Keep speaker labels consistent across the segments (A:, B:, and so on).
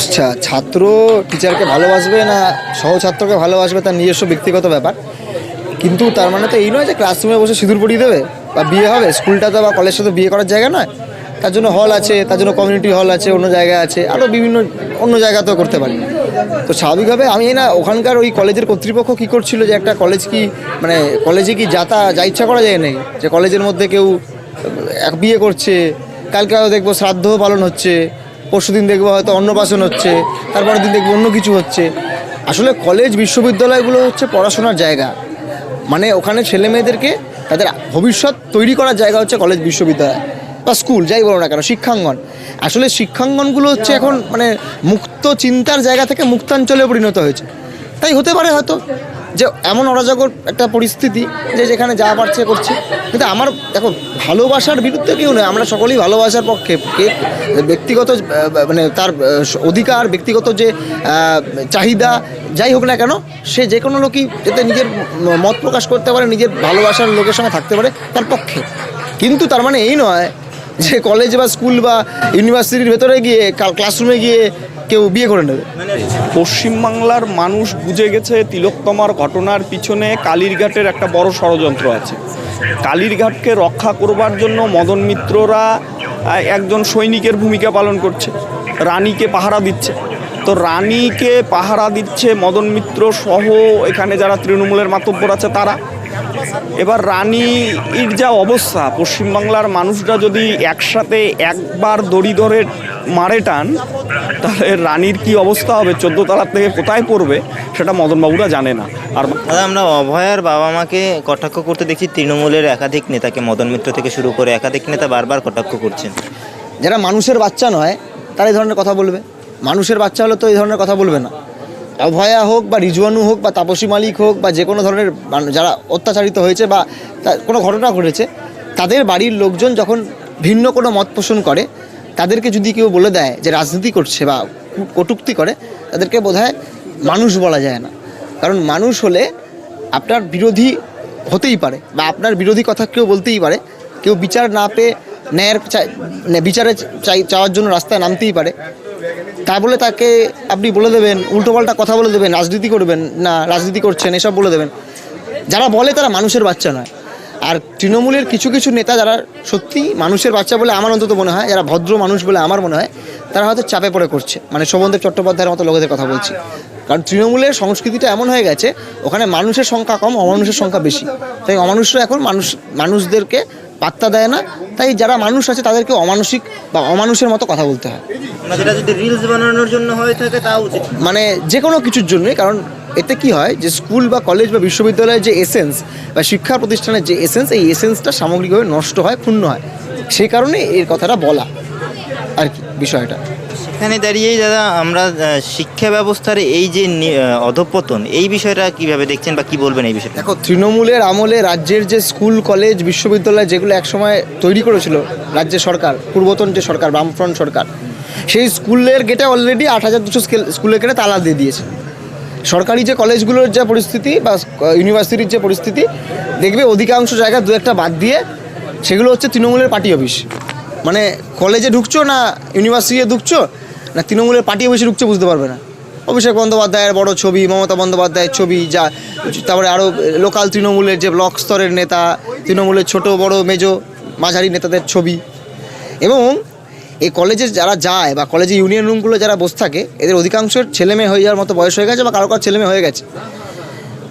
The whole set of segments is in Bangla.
A: আচ্ছা ছাত্র টিচারকে ভালোবাসবে না সহছাত্রকে ভালোবাসবে তার নিজস্ব ব্যক্তিগত ব্যাপার? কিন্তু তার মানে তো এই নয় যে ক্লাসরুমে বসে সিঁদুর পরিয়ে দেবে বা বিয়ে হবে স্কুলটা তো বা কলেজটা তো বিয়ে করার জায়গা নয়। তার জন্য হল আছে, তার জন্য কমিউনিটি হল আছে, অন্য জায়গা আছে আরও বিভিন্ন অন্য জায়গাতেও করতে পারি। তো স্বাভাবিকভাবে আমি না ওখানকার ওই কলেজের কর্তৃপক্ষ কী করছিল যে একটা কলেজ কি মানে কলেজে কি যাতা, যা ইচ্ছা করা যায় নাকি যে কলেজের মধ্যে কেউ বিয়ে করছে, কালকে দেখব শ্রাদ্ধ পালন হচ্ছে পরশু দিন দেখব হয়তো অন্নপ্রাশন হচ্ছে, তারপরের দিন দেখব অন্য কিছু হচ্ছে। আসলে কলেজ বিশ্ববিদ্যালয়গুলো হচ্ছে পড়াশোনার জায়গা। মানে ওখানে ছেলে মেয়েদেরকে তাদের ভবিষ্যৎ তৈরি করার জায়গা হচ্ছে কলেজ বিশ্ববিদ্যালয়। বা স্কুল যাই বলো না কেন, শিক্ষাঙ্গন। আসলে শিক্ষাঙ্গনগুলো হচ্ছে এখন মানে মুক্ত চিন্তার জায়গা থেকে মুক্তাঞ্চলে পরিণত হয়েছে। তাই হতে পারে হয়তো। যে এমন অরাজকর একটা পরিস্থিতি যে যেখানে যা পারছে করছে। কিন্তু আমার, দেখো, ভালোবাসার বিরুদ্ধে কেউ নয়। আমরা সকলেই ভালোবাসার পক্ষে। কে, ব্যক্তিগত মানে তার অধিকার, ব্যক্তিগত যে চাহিদা, যাই হোক না কেন, সে যে কোনো লোকই যাতে নিজের মত প্রকাশ করতে পারে, নিজের ভালোবাসার লোকের সঙ্গে থাকতে পারে, তার পক্ষে। কিন্তু তার মানে এই নয় যে কলেজ বা স্কুল বা ইউনিভার্সিটির ভেতরে গিয়ে ক্লাসরুমে গিয়ে কেউ বিয়ে করে নেবে?
B: পশ্চিমবাংলার মানুষ বুঝে গেছে তিলোত্তমার ঘটনার পিছনে কালীরঘাটের একটা বড় ষড়যন্ত্র আছে। কালীরঘাটকে রক্ষা করবার জন্য মদন মিত্ররা একজন সৈনিকের ভূমিকা পালন করছে। রানীকে পাহারা দিচ্ছে। তো রানীকে পাহারা দিচ্ছে মদন মিত্র সহ এখানে যারা তৃণমূলের মাতব্বর আছে তারা। এবার রানীর যা অবস্থা পশ্চিমবাংলার মানুষরা যদি একসাথে একবার দড়ি ধরে মারে টান তাহলে রানীর কি অবস্থা হবে? চোদ্দ তলার থেকে কোথায় পড়বে? সেটা মদনবাবুরা জানে না। আর
C: দাদা আমরা অভয়ার বাবা মাকে কটাক্ষ করতে দেখছি তৃণমূলের একাধিক নেতাকে মদন মিত্র থেকে শুরু করে একাধিক নেতা বারবার কটাক্ষ করছেন।
A: যারা মানুষের বাচ্চা নয় তারা এই ধরনের কথা বলবে। মানুষের বাচ্চা হলে তো এই ধরনের কথা বলবে না। অভয়া হোক বা রিজওয়ানু হোক বা তাপসী মালিক হোক বা যে কোনো ধরনের যারা অত্যাচারিত হয়েছে বা কোনো ঘটনা ঘটেছে, তাদের বাড়ির লোকজন যখন ভিন্ন কোনো মত পোষণ করে, তাদেরকে যদি কেউ বলে দেয় যে রাজনীতি করছে বা কটূক্তি করে, তাদেরকে বোধহয় মানুষ বলা যায় না। কারণ মানুষ হলে আপনার বিরোধী হতেই পারে বা আপনার বিরোধী কথা কেউ বলতেই পারে। কেউ বিচার না পেয়ে ন্যায়ের বিচারে চাই চাওয়ার জন্য রাস্তায় নামতেই পারে। তা বলে তাকে আপনি বলে দেবেন উল্টোপাল্টা কথা বলে দেবেন, রাজনীতি করবেন, না, রাজনীতি করছেন, এসব বলে দেবেন। যারা বলে তারা মানুষের বাচ্চা নয়। আর তৃণমূলের কিছু কিছু নেতা যারা সত্যি মানুষের বাচ্চা বলে আমার অন্তত মনে হয়, যারা ভদ্র মানুষ বলে আমার মনে হয়, তারা হয়তো চাপে পড়ে করছে। মানে শোভনদেব চট্টোপাধ্যায়ের মতো লোকেদের কথা বলছি। কারণ তৃণমূলের সংস্কৃতিটা এমন হয়ে গেছে, ওখানে মানুষের সংখ্যা কম, অমানুষের সংখ্যা বেশি। তাই অমানুষরা এখন মানুষ, মানুষদেরকে পাত্তা দেয় না তাই যারা মানুষ আছে তাদেরকে অমানসিক বা অমানুষের মতো কথা বলতে হয়।
C: যদি রিলস বানানোর জন্য হয়ে থাকে তা উচিত।
A: মানে যে কোনো কিছুর জন্যই কারণ এতে কি হয় যে স্কুল বা কলেজ বা বিশ্ববিদ্যালয়ের যে এসেন্স বা শিক্ষা প্রতিষ্ঠানের যে এসেন্স এই এসেন্সটা সামগ্রিকভাবে নষ্ট হয় ক্ষুণ্ণ হয়। সেই কারণে এর কথাটা বলা আর কি বিষয়টা।
C: এখানে দাঁড়িয়েই দাদা আমরা শিক্ষা ব্যবস্থার এই যে অধঃপতন, এই বিষয়টা কীভাবে দেখছেন বা কি বলবেন এই বিষয়টা
A: দেখো, তৃণমূলের আমলে রাজ্যের যে স্কুল, কলেজ, বিশ্ববিদ্যালয় যেগুলো একসময় তৈরি করেছিল রাজ্য সরকার, পূর্বতন যে সরকার, বামফ্রন্ট সরকার, সেই স্কুলের গেটে অলরেডি আট হাজার দুশো স্কুলের গেটে তালা দিয়ে দিয়েছে। সরকারি যে কলেজগুলোর যে পরিস্থিতি বা ইউনিভার্সিটির যে পরিস্থিতি, দেখবে অধিকাংশ জায়গা দু একটা বাদ দিয়ে সেগুলো হচ্ছে তৃণমূলের পার্টি অফিস। মানে কলেজে ঢুকছো না ইউনিভার্সিটিতে ঢুকছো না, তৃণমূলের পার্টি অফিসে ঢুকছো বুঝতে পারবে না। অভিষেক বন্দ্যোপাধ্যায়ের বড় ছবি, মমতা বন্দ্যোপাধ্যায়ের ছবি, যা, তারপরে আরও লোকাল তৃণমূলের যে ব্লক স্তরের নেতা, তৃণমূলের ছোট, বড়, মেজো, মাঝারি নেতাদের ছবি। এবং এই কলেজে যারা যায় বা কলেজে ইউনিয়ন রুমগুলো যারা বসে থাকে, এদের অধিকাংশের ছেলে মেয়ে হয়ে যাওয়ার মতো বয়স হয়ে গেছে বা কারও কারও ছেলে মেয়ে হয়ে গেছে।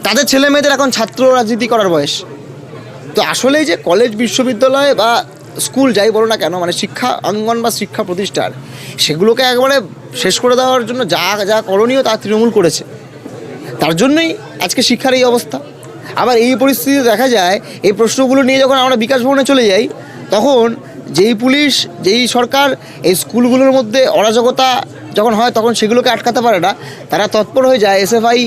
A: তাদের ছেলে মেয়েদের এখন ছাত্র রাজনীতি করার বয়স। তো আসলেই যে কলেজ, বিশ্ববিদ্যালয় বা স্কুল যাই বলো না কেন মানে শিক্ষা অঙ্গন বা শিক্ষা প্রতিষ্ঠান, সেগুলোকে একবারে শেষ করে দেওয়ার জন্য যা যা করণীয় তা তৃণমূল করেছে। তার জন্যই আজকে শিক্ষার এই অবস্থা। আবার এই পরিস্থিতিতে দেখা যায়, এই প্রশ্নগুলো নিয়ে যখন আমরা বিকাশ ভবনে চলে যাই, তখন যেই পুলিশ, যেই সরকার এই স্কুলগুলোর মধ্যে অরাজকতা যখন হয়, তখন সেগুলোকে আটকাতে পারে না। তারা তৎপর হয়ে যায়, এসএফআই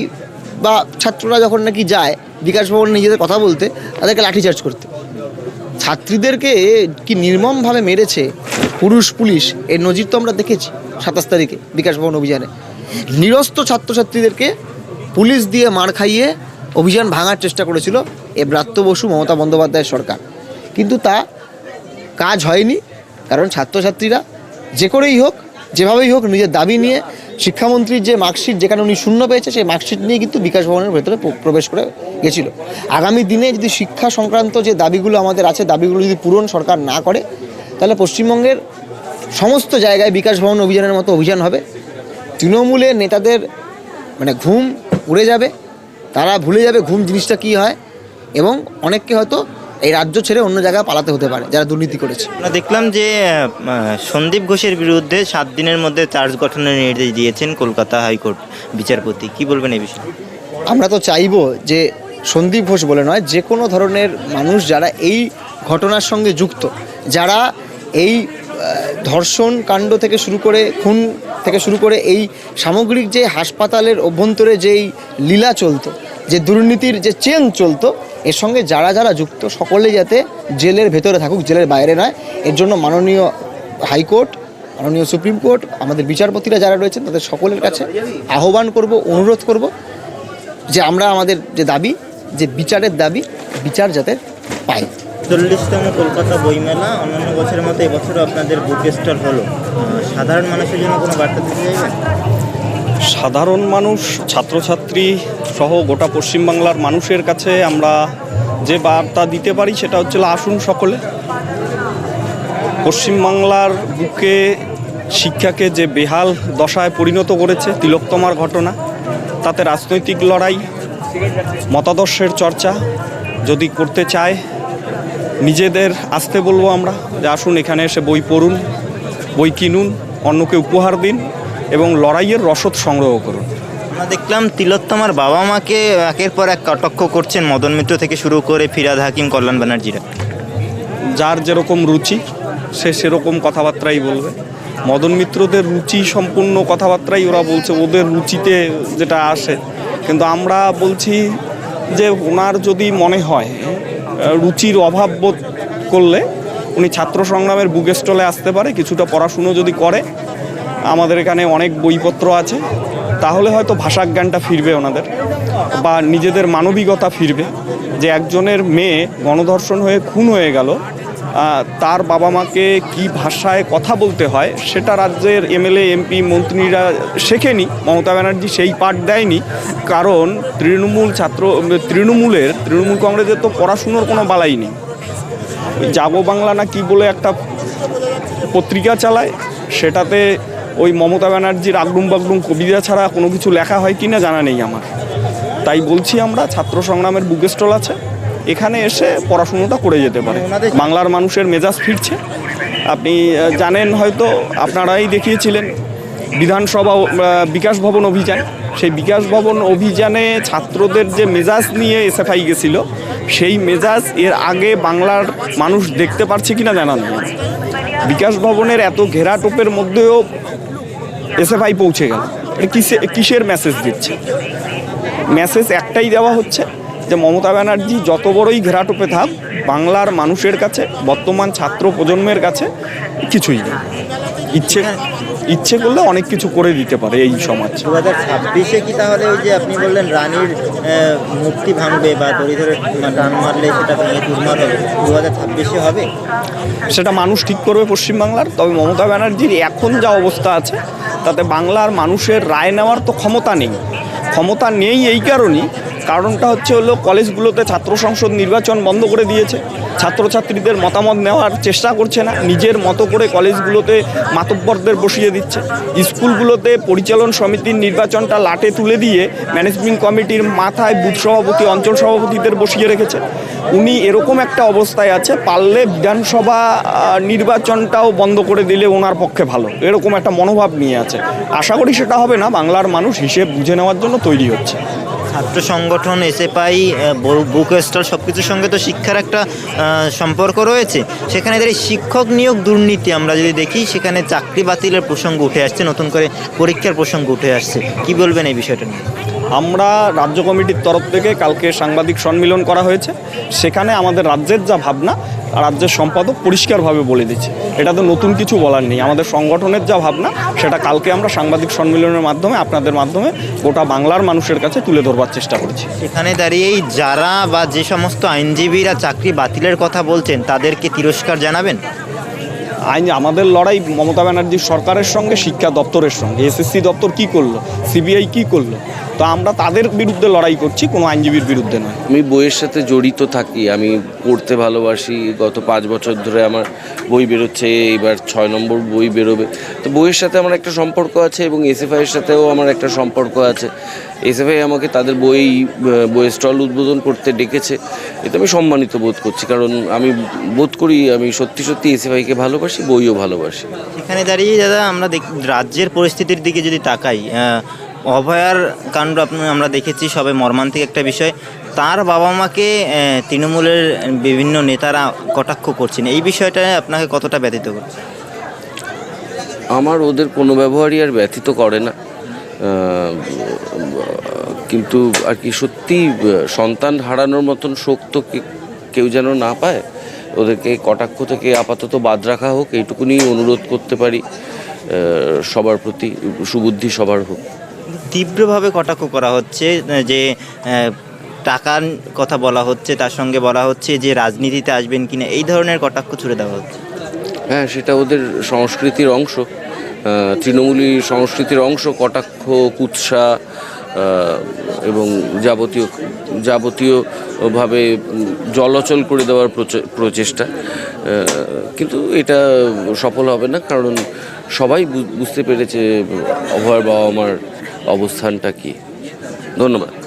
A: বা ছাত্ররা যখন নাকি যায়, বিকাশ ভবনে নিজেদের কথা বলতে, তাদেরকে লাঠিচার্জ করতে। ছাত্রীদেরকে কি নির্মমভাবে মেরেছে? পুরুষ, পুলিশ, এর নজির তো আমরা দেখেছি সাতাশ তারিখে বিকাশ ভবন অভিযানে। নিরস্ত ছাত্রছাত্রীদেরকে পুলিশ দিয়ে মার খাইয়ে অভিযান ভাঙার চেষ্টা করেছিল এ ব্রাত্য বসু মমতা বন্দ্যোপাধ্যায়ের সরকার। কিন্তু তা কাজ হয়নি, কারণ ছাত্রছাত্রীরা যে করেই হোক যেভাবেই হোক নিজের দাবি নিয়ে শিক্ষামন্ত্রীর যে মার্কশিট, যেখানে উনি শূন্য পেয়েছে, সেই মার্কশিট নিয়ে কিন্তু বিকাশ ভবনের ভেতরে প্রবেশ করে গেছিল। আগামী দিনে যদি শিক্ষা সংক্রান্ত যে দাবিগুলো আমাদের আছে, দাবিগুলো যদি পূরণ সরকার না করে, তাহলে পশ্চিমবঙ্গের সমস্ত জায়গায় বিকাশ ভবন অভিযানের মতো অভিযান হবে। তৃণমূলের নেতাদের মানে ঘুম উড়ে যাবে, তারা ভুলে যাবে ঘুম জিনিসটা কী হয়, এবং অনেককে হয়তো এই রাজ্য ছেড়ে অন্য জায়গায় পালাতে হতে পারে যারা দুর্নীতি করেছে।
C: আমরা দেখলাম যে সন্দীপ ঘোষের বিরুদ্ধে সাত দিনের মধ্যে চার্জ গঠনের নির্দেশ দিয়েছেন কলকাতা হাইকোর্ট বিচারপতি। কি বলবেন এই বিষয়ে?
A: আমরা তো চাইব যে সন্দীপ ঘোষ বলে নয় যে কোনো ধরনের মানুষ যারা এই ঘটনার সঙ্গে যুক্ত যারা এই ধর্ষণ কাণ্ড থেকে শুরু করে খুন থেকে শুরু করে এই সামগ্রিক যে হাসপাতালের অভ্যন্তরে যেই লীলা চলতো যে দুর্নীতির যে চেন চলতো, এর সঙ্গে যারা যারা যুক্ত সকলে যাতে জেলের ভেতরে থাকুক, জেলের বাইরে নয়। এর জন্য মাননীয় হাইকোর্ট, মাননীয় সুপ্রিম কোর্ট, আমাদের বিচারপতিরা যারা রয়েছেন, তাদের সকলের কাছে আহ্বান করব, অনুরোধ করব যে আমরা আমাদের যে দাবি, যে বিচারের দাবি, বিচার যাতে পাই।
C: চল্লিশতম কলকাতা বইমেলা অন্যান্য বছরের মতো এবছরও আপনাদের বুক স্টল হলো। সাধারণ মানুষের জন্য কোনো বার্তা দিতে চাইবেন?
B: সাধারণ মানুষ, ছাত্রছাত্রী সহ গোটা পশ্চিমবাংলার মানুষের কাছে আমরা যে বার্তা দিতে পারি সেটা হচ্ছে আসুন সকলে। পশ্চিমবাংলার বুকে শিক্ষাকে যে বেহাল দশায় পরিণত করেছে তিলোত্তমার ঘটনা, তাতে রাজনৈতিক লড়াই, মতাদর্শের চর্চা যদি করতে চায়, নিজেদের আসতে বলব আমরা যে আসুন এখানে এসে বই পড়ুন, বই কিনুন, অন্যকে উপহার দিন। এবং লড়াইয়ের রসদ সংগ্রহ করুন।
C: আমরা দেখলাম তিলোত্তমার বাবা মাকে একের পর এক কটাক্ষ করছেন মদন মিত্র থেকে শুরু করে ফিরাদ হাকিম কল্যাণ ব্যানার্জিরা।
B: যার যেরকম রুচি সে সেরকম কথাবার্তাই বলবে। মদন মিত্রদের রুচি সম্পূর্ণ কথাবার্তাই ওরা বলছে ওদের রুচিতে যেটা আসে। কিন্তু আমরা বলছি যে ওনার যদি মনে হয় রুচির অভাব বোধ করলে উনি ছাত্র সংগ্রামের বুক স্টলে আসতে পারে কিছুটা পড়াশুনো যদি করে আমাদের এখানে অনেক বইপত্র আছে। তাহলে হয়তো ভাষাজ্ঞানটা ফিরবে ওনাদের, বা নিজেদের মানবিকতা ফিরবে। যে একজনের মেয়ে গণধর্ষণ হয়ে খুন হয়ে গেল তার বাবা মাকে কি ভাষায় কথা বলতে হয় সেটা রাজ্যের এমএলএ, এমপি, মন্ত্রীরা শেখেনি, মমতা ব্যানার্জি সেই পাঠ দেয়নি। কারণ তৃণমূল ছাত্র, তৃণমূলের, তৃণমূল কংগ্রেসের তো পড়াশুনোর কোনো বালাই নেই। যাব বাংলা না কি বলে একটা পত্রিকা চালায়, সেটাতে ওই মমতা ব্যানার্জির আগডুম বাগডুম কবিতা ছাড়া কোনো কিছু লেখা হয় কি না জানা নেই আমার। তাই বলছি আমরা, ছাত্র সংগ্রামের বুক স্টল আছে। এখানে এসে পড়াশুনোটা করে যেতে পারে। বাংলার মানুষের মেজাজ ফিরছে। আপনি জানেন হয়তো, আপনারাই দেখিয়েছিলেন বিধানসভা বিকাশ ভবন অভিযান। সেই বিকাশ ভবন অভিযানে ছাত্রদের যে মেজাজ নিয়ে এসএফআই গেছিল, সেই মেজাজ এর আগে বাংলার মানুষ দেখতে পারছে কিনা জানান নেই। বিকাশ ভবনের এত ঘেরাটোপের মধ্যেও এসএফআই পৌঁছে গেল। কিসে কিসের মেসেজ দিচ্ছে? মেসেজ একটাই দেওয়া হচ্ছে যে মমতা ব্যানার্জি যত বড়ই ঘেরাটোপে থাক বাংলার মানুষের কাছে বর্তমান ছাত্র প্রজন্মের কাছে কিছুই নেই। ইচ্ছে ইচ্ছে করলে অনেক কিছু করে দিতে পারে এই সমাজ।
C: দু হাজার ছাব্বিশে কি তাহলে ওই যে আপনি বললেন রানীর মূর্তি ভাঙবে বা দড়ি ধরে টান মারলে সেটা ভেঙে চুরমার হবে দু হাজার ছাব্বিশে হবে?
B: সেটা মানুষ ঠিক করবে পশ্চিমবাংলার তবে মমতা ব্যানার্জির এখন যা অবস্থা আছে তাতে বাংলার মানুষের রায় নেওয়ার তো ক্ষমতা নেই। ক্ষমতা নেই এই কারণেই কারণটা হচ্ছে হলো কলেজগুলোতে ছাত্র সংসদ নির্বাচন বন্ধ করে দিয়েছে। ছাত্রছাত্রীদের মতামত নেওয়ার চেষ্টা করছে না, নিজের মতো করে কলেজগুলোতে মাতব্বরদের বসিয়ে দিচ্ছে। স্কুলগুলোতে পরিচালন সমিতির নির্বাচনটা লাটে তুলে দিয়ে ম্যানেজমেন্ট কমিটির মাথায় বুথ সভাপতি, অঞ্চল সভাপতিদের বসিয়ে রেখেছে। উনি এরকম একটা অবস্থায় আছে, পারলে বিধানসভা নির্বাচনটাও বন্ধ করে দিলে ওনার পক্ষে ভালো। এরকম একটা মনোভাব নিয়ে আছে। আশা করি সেটা হবে না, বাংলার মানুষ হিসেব বুঝে নেওয়ার জন্য তৈরি হচ্ছে।
C: ছাত্র সংগঠন, এসএফআই বুক স্টল সব কিছুর সঙ্গে তো শিক্ষার একটা সম্পর্ক রয়েছে। সেখানে এই শিক্ষক নিয়োগ দুর্নীতি আমরা যদি দেখি, সেখানে চাকরি বাতিলের প্রসঙ্গ উঠে আসছে, নতুন করে পরীক্ষার প্রসঙ্গ উঠে আসছে। কি বলবেন এই বিষয়টা নিয়ে?
B: আমরা রাজ্য কমিটির তরফ থেকে কালকে সাংবাদিক সম্মেলন করা হয়েছে। সেখানে আমাদের রাজ্যের যা ভাবনা রাজ্যের সম্পাদক পরিষ্কারভাবে বলে দিচ্ছে। এটা তো নতুন কিছু বলার নেই। আমাদের সংগঠনের যা ভাবনা সেটা কালকে আমরা সাংবাদিক সম্মেলনের মাধ্যমে আপনাদের মাধ্যমে গোটা বাংলার মানুষের কাছে তুলে ধরবার চেষ্টা করেছি।
C: সেখানে দাঁড়িয়েই যারা বা যে সমস্ত আইনজীবীরা চাকরি বাতিলের কথা বলছেন তাদেরকে তিরস্কার জানাবেন?
B: আইন আমাদের লড়াই মমতা ব্যানার্জির সরকারের সঙ্গে শিক্ষা দপ্তরের সঙ্গে। এসএসসি দপ্তর কি করল? সিবিআই কি করল? তো আমরা তাদের বিরুদ্ধে লড়াই করছি কোনো আইনজীবীর বিরুদ্ধে নয়।
D: আমি বইয়ের সাথে জড়িত থাকি আমি পড়তে ভালোবাসি গত পাঁচ বছর ধরে আমার বই বেরোচ্ছে এবার ছয় নম্বর বই বেরোবে। তো বইয়ের সাথে আমার একটা সম্পর্ক আছে এবং এসএফআইয়ের সাথেও আমার একটা সম্পর্ক আছে। এসএফআই আমাকে তাদের বই বইয়ের স্টল উদ্বোধন করতে ডেকেছে এতে আমি সম্মানিত বোধ করছি কারণ আমি বোধ করি আমি সত্যি সত্যি এসএফআইকে ভালোবাসি বইও ভালোবাসি।
C: এখানে দাঁড়িয়ে দাদা আমরা দেখ- রাজ্যের পরিস্থিতির দিকে যদি তাকাই অভয়ার কাণ্ড আমরা দেখেছি সবে মর্মান্তিক একটা বিষয়। তার বাবা মাকে তৃণমূলের বিভিন্ন নেতারা কটাক্ষ করছেন। এই বিষয়টা আপনাকে কতটা ব্যতীত করছে?
D: আমার ওদের কোনো ব্যবহারই আর ব্যথিত করে না। কিন্তু আর কি সত্যি সন্তান হারানোর মতন শোক তো কেউ যেন না পায়। ওদেরকে কটাক্ষ থেকে আপাতত বাদ রাখা হোক এইটুকুনি অনুরোধ করতে পারি। সবার প্রতি, সুবুদ্ধি সবার হোক।
C: তীব্রভাবে কটাক্ষ করা হচ্ছে যে টাকার কথা বলা হচ্ছে, তার সঙ্গে বলা হচ্ছে যে, রাজনীতিতে আসবেন কিনা, এই ধরনের কটাক্ষ ছুড়ে দেওয়া হচ্ছে।
D: হ্যাঁ সেটা ওদের সংস্কৃতির অংশ। তৃণমূলী সংস্কৃতির অংশ, কটাক্ষ, কুৎসা এবং যাবতীয়, যাবতীয়ভাবে জলচল করে দেওয়ার প্রচে- প্রচেষ্টা। কিন্তু এটা সফল হবে না, কারণ সবাই বুঝতে পেরেছে অভয়ের বাবা মার অবস্থানটা কি? ধন্যবাদ।